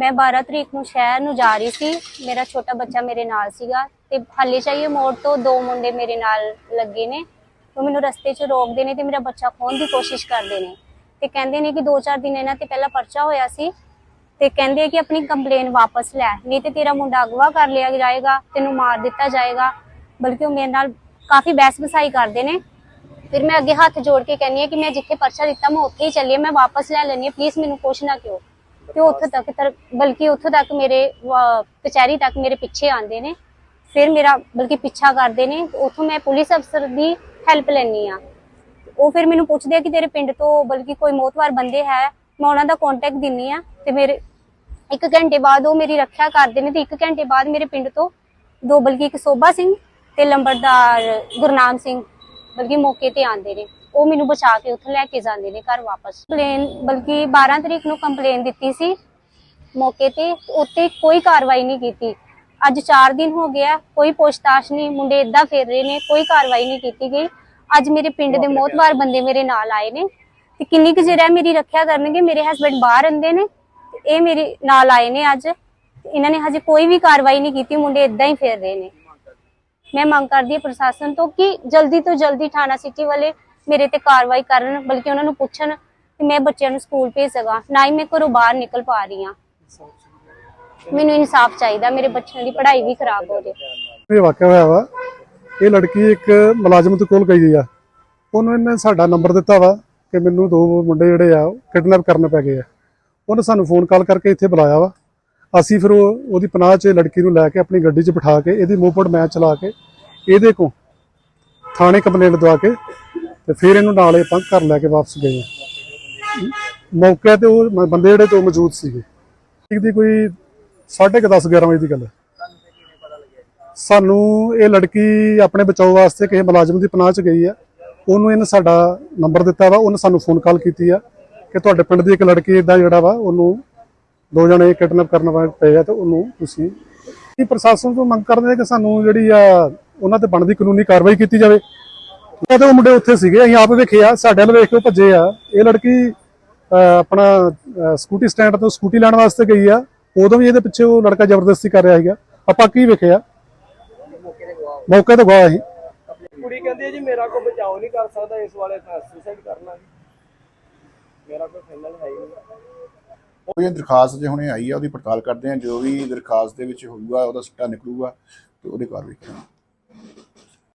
ਮੈਂ 12 ਤਰੀਕ ਨੂੰ ਸ਼ਹਿਰ ਨੂੰ ਜਾ ਰਹੀ ਸੀ। ਮੇਰਾ ਛੋਟਾ ਬੱਚਾ ਮੇਰੇ ਨਾਲ ਸੀਗਾ ਤੇ ਹਾਲੇ ਚਾਹੀਏ ਮੋੜ ਤੋਂ ਦੋ ਮੁੰਡੇ ਮੇਰੇ ਨਾਲ ਲੱਗੇ ਨੇ। ਉਹ ਮੈਨੂੰ ਰਸਤੇ 'ਚ ਰੋਕਦੇ ਨੇ ਤੇ ਮੇਰਾ ਬੱਚਾ ਖੋਹਣ ਦੀ ਕੋਸ਼ਿਸ਼ ਕਰਦੇ ਨੇ। ਤੇ ਕਹਿੰਦੇ ਨੇ ਕਿ 2-4 ਦਿਨ ਇਹਨਾਂ ਤੇ ਪਹਿਲਾਂ ਪਰਚਾ ਹੋਇਆ ਸੀ। ਤੇ ਕਹਿੰਦੇ ਕਿ ਆਪਣੀ ਕੰਪਲੇਨ ਵਾਪਸ ਲੈ। ਨਹੀਂ ਤੇ ਤੇਰਾ ਮੁੰਡਾ ਅਗਵਾ ਕਰ ਲਿਆ ਜਾਏਗਾ, ਤੈਨੂੰ ਮਾਰ ਦਿੱਤਾ ਜਾਏਗਾ। ਬਲਕਿ ਉਹ ਮੇਰੇ ਨਾਲ ਕਾਫੀ ਬਹਿਸ ਬਸਾਈ ਕਰਦੇ ਨੇ। ਫਿਰ ਮੈਂ ਅੱਗੇ ਹੱਥ ਜੋੜ ਕੇ ਕਹਿੰਨੀ ਆ ਕਿ ਮੈਂ ਜਿੱਥੇ ਪਰਚਾ ਦਿੱਤਾ, ਮੈਂ ਉੱਥੇ ਹੀ ਚੱਲੀ ਮੈਂ ਵਾਪਸ ਲੈ ਲੈਣੀ ਆ ਪਲੀਜ਼ ਮੈਨੂੰ ਕੁਛ ਨਾ ਕਿਉਂ। ਤੇ ਉੱਥੋਂ ਤੱਕ ਤਰ- ਬਲਕਿ ਉੱਥੋਂ ਤੱਕ ਮੇਰੇ ਅਹ, ਕਚਹਿਰੀ ਤੱਕ ਮੇਰੇ ਪਿੱਛੇ ਆਉਂਦੇ ਨੇ। ਫਿਰ ਮੇਰਾ ਬਲਕਿ ਪਿੱਛਾ ਕਰਦੇ ਨੇ ਉੱਥੋਂ ਮੈਂ ਪੁਲਿਸ ਅਫਸਰ ਦੀ ਹੈਲਪ ਲੈਣੀ ਆ ਉਹ ਫਿਰ ਮੈਨੂੰ ਪੁੱਛਦੇ ਆ ਕਿ ਤੇਰੇ ਪਿੰਡ ਤੋਂ ਬਲਕਿ ਕੋਈ ਮੋਤਵਾਰ ਬੰਦੇ ਹੈ ਮੈਂ ਉਹਨਾਂ ਦਾ ਕੰਟੈਕਟ ਦਿੰਨੀ ਆ ਤੇ ਮੇਰੇ ਇੱਕ ਘੰਟੇ ਬਾਅਦ ਉਹ ਮੇਰੀ ਰੱਖਿਆ ਕਰਦੇ ਨੇ ਤੇ ਇੱਕ ਘੰਟੇ ਬਾਅਦ ਮੇਰੇ ਪਿੰਡ ਤੋਂ ਦੋ ਬਲਕਿ ਇੱਕ ਸੋਭਾ ਸਿੰਘ ਤੇ ਲੰਬੜਦਾਰ ਗੁਰਨਾਮ ਸਿੰਘ ਬਲਕਿ ਮੌਕੇ ਤੇ ਆਂਦੇ ਨੇ। ਉਹ ਮੈਨੂੰ ਬਚਾ ਕੇ ਉੱਥੇ ਲੈ ਕੇ ਜਾਂਦੇ ਨੇ ਘਰ ਵਾਪਸ। ਪਲੇਨ ਬਲਕਿ 12 ਤਰੀਕ ਨੂੰ ਕੰਪਲੇਨ ਦਿੱਤੀ ਸੀ ਮੌਕੇ ਤੇ ਉੱਤੇ ਕੋਈ ਕਾਰਵਾਈ ਨਹੀਂ ਕੀਤੀ। ਅੱਜ 4 ਦਿਨ ਹੋ ਗਿਆ ਕੋਈ ਪੁੱਛਤਾਛ ਨਹੀਂ ਮੁੰਡੇ ਇਦਾਂ ਫਿਰ ਰਹੇ ਨੇ ਕੋਈ ਕਾਰਵਾਈ ਨਹੀਂ ਕੀਤੀ ਗਈ। ਅੱਜ ਮੇਰੇ ਪਿੰਡ ਦੇ ਮੋਤਬਾਰ ਬੰਦੇ ਮੇਰੇ ਨਾਲ ਆਏ ਨੇ ਤੇ ਕਿੰਨੀ ਕੁ ਜਿਹੜਾ ਮੇਰੀ ਰੱਖਿਆ ਕਰਨਗੇ ਮੇਰੇ ਹਸਬੰਡ ਬਾਹਰ ਰਹਿੰਦੇ ਨੇ ਇਹ ਮੇਰੇ ਨਾਲ ਆਏ ਨੇ ਅੱਜ। ਇਹਨਾਂ ਨੇ ਹਜੇ ਕੋਈ ਵੀ ਕਾਰਵਾਈ ਨਹੀਂ ਕੀਤੀ ਮੁੰਡੇ ਇਦਾਂ ਹੀ ਫਿਰ ਰਹੇ ਨੇ। ਮੈਂ ਮੰਗ ਕਰਦੀ ਹਾਂ ਪ੍ਰਸ਼ਾਸਨ ਤੋਂ ਕਿ ਜਲਦੀ ਤੋਂ ਜਲਦੀ ਥਾਣਾ ਸਿਟੀ ਵਾਲੇ ਮੇਰੇ ਤੇ ਕਾਰਵਾਈ ਕਰਨ, ਬਲਕਿ ਉਹਨਾਂ ਨੂੰ ਪੁੱਛਣ ਕਿ ਮੈਂ ਬੱਚਿਆਂ ਨੂੰ ਸਕੂਲ ਭੇਜ ਸਕਾਂ। ਨਾ ਹੀ ਮੈਂ ਘਰੋਂ ਬਾਹਰ ਨਿਕਲ ਪਾ ਰਹੀ ਹਾਂ। ਮੈਨੂੰ ਇਨਸਾਫ ਚਾਹੀਦਾ, ਮੇਰੇ ਬੱਚਿਆਂ ਦੀ ਪੜ੍ਹਾਈ ਵੀ ਖਰਾਬ ਹੋ ਰਹੀ ਇਹ ਵਾਕਿਆ ਹੋਇਆ ਵਾ, ਇਹ ਲੜਕੀ ਇੱਕ ਮੁਲਾਜ਼ਮ ਦੇ ਕੋਲ ਗਈ ਆ। ਉਹਨੂੰ ਇਹਨੇ ਸਾਡਾ ਨੰਬਰ ਦਿੱਤਾ ਵਾ ਕਿ ਮੈਨੂੰ ਦੋ ਮੁੰਡੇ ਜਿਹੜੇ ਆ ਕਿਡਨੈਪ ਕਰਨ ਪੈ ਗਏ ਆ। ਉਹਨੇ ਸਾਨੂੰ ਫੋਨ ਕਾਲ ਕਰਕੇ ਇੱਥੇ ਬੁਲਾਇਆ ਵਾ। ਅਸੀਂ ਫਿਰ ਉਹ, ਉਹਦੀ ਪਨਾਹ 'ਚ ਲੜਕੀ ਨੂੰ ਲੈ ਕੇ ਆਪਣੀ ਗੱਡੀ 'ਚ ਬਿਠਾ ਕੇ, ਇਹਦੀ ਮੋਪੜ ਮੈਂ ਚਲਾ ਕੇ, ਇਹਦੇ ਕੋ ਥਾਣੇ ਕੰਪਲੇਂਟ ਦਵਾ ਕੇ ਤੇ ਫਿਰ ਇਹਨੂੰ ਨਾਲ ਨਾਲੇ ਆਪਾਂ ਘਰ ਲੈ ਕੇ ਵਾਪਸ ਗਏ ਆ। ਮੌਕੇ ਤੇ ਉਹ ਬੰਦੇ ਜਿਹੜੇ ਤੋਂ ਮੌਜੂਦ ਸੀਗੇ। ਠੀਕ ਦੀ ਕੋਈ 10:30 11 ਵਜੇ ਦੀ ਗੱਲ ਹੈ। ਸਾਨੂੰ ਇਹ ਲੜਕੀ ਆਪਣੇ ਬਚਾਓ ਵਾਸਤੇ ਕਿਸੇ ਮੁਲਾਜ਼ਮ ਦੀ ਪਨਾਹ ਚ ਗਈ ਆ। ਉਹਨੂੰ ਇਹਨੇ ਸਾਡਾ ਨੰਬਰ ਦਿੱਤਾ ਵਾ, ਉਹਨੇ ਸਾਨੂੰ ਫੋਨ ਕਾਲ ਕੀਤੀ ਆ ਕਿ ਤੁਹਾਡੇ ਪਿੰਡ ਦੀ ਇੱਕ ਲੜਕੀ ਇਦਾਂ ਜਿਹੜਾ ਵਾ, ਉਹਨੂੰ ਦੋ ਜਣੇ ਕਿਡਨੈਪ ਕਰਨ ਵਾਲੇ ਪਏ ਆ ਤੇ ਉਹਨੂੰ ਤੁਸੀਂ ਕੀ ਪ੍ਰਸ਼ਾਸਨ ਤੋਂ ਮੰਗ ਕਰਦੇ ਆ ਕਿ ਸਾਨੂੰ ਜਿਹੜੀ ਆ, ਉਹਨਾਂ ਤੇ ਬਣਦੀ ਕਾਨੂੰਨੀ ਕਾਰਵਾਈ ਕੀਤੀ ਜਾਵੇ। ਤੇ ਉਹ ਮੁੰਡੇ ਉੱਥੇ ਸੀਗੇ ਅਸੀਂ ਆਪ ਵੇਖੇ ਆ ਸਾਡੇ ਵੱਲ ਵੇਖ ਕੇ ਉਹ ਭੱਜੇ ਆ। ਇਹ ਲੜਕੀ ਆਪਣਾ ਸਕੂਟੀ ਸਟੈਂਡ ਤੋਂ ਸਕੂਟੀ ਲੈਣ ਵਾਸਤੇ ਗਈ ਆ। ਉਦੋਂ ਵੀ ਇਹਦੇ ਪਿੱਛੇ ਉਹ ਲੜਕਾ ਜ਼ਬਰਦਸਤੀ ਕਰ ਰਿਹਾ ਸੀਗਾ। ਆਪਾਂ ਕੀ ਵੇਖਿਆ? ਮੌਕੇ ਤੇ ਗਵਾ ਸੀ ਕੁੜੀ ਕਹਿੰਦੀ ਹੈ ਜੀ ਮੇਰਾ ਕੋਈ ਬਚਾਓ ਨਹੀਂ ਕਰ ਸਕਦਾ ਇਸ ਵਾਲੇ ਤਾਂ ਸੁਸਾਈਡ ਕਰ ਲਾਂਗੇ। ਮੇਰਾ ਕੋਈ ਫਾਈਨਲ ਹੈ ਹੀ ਨਹੀਂ। ਉਹ ਇਹ ਦਰਖਾਸਤ ਜੇ ਹੁਣੇ ਆਈ ਆ ਉਹਦੀ ਪੜਤਾਲ ਕਰਦੇ ਆ। ਜੋ ਵੀ ਦਰਖਾਸਤ ਦੇ ਵਿੱਚ ਹੋਊਗਾ ਉਹਦਾ ਸਿੱਟਾ ਨਿਕਲੂਗਾ ਤੇ ਉਹਦੇ ਕਾਰਵਾਈ ਕਰਾਂਗੇ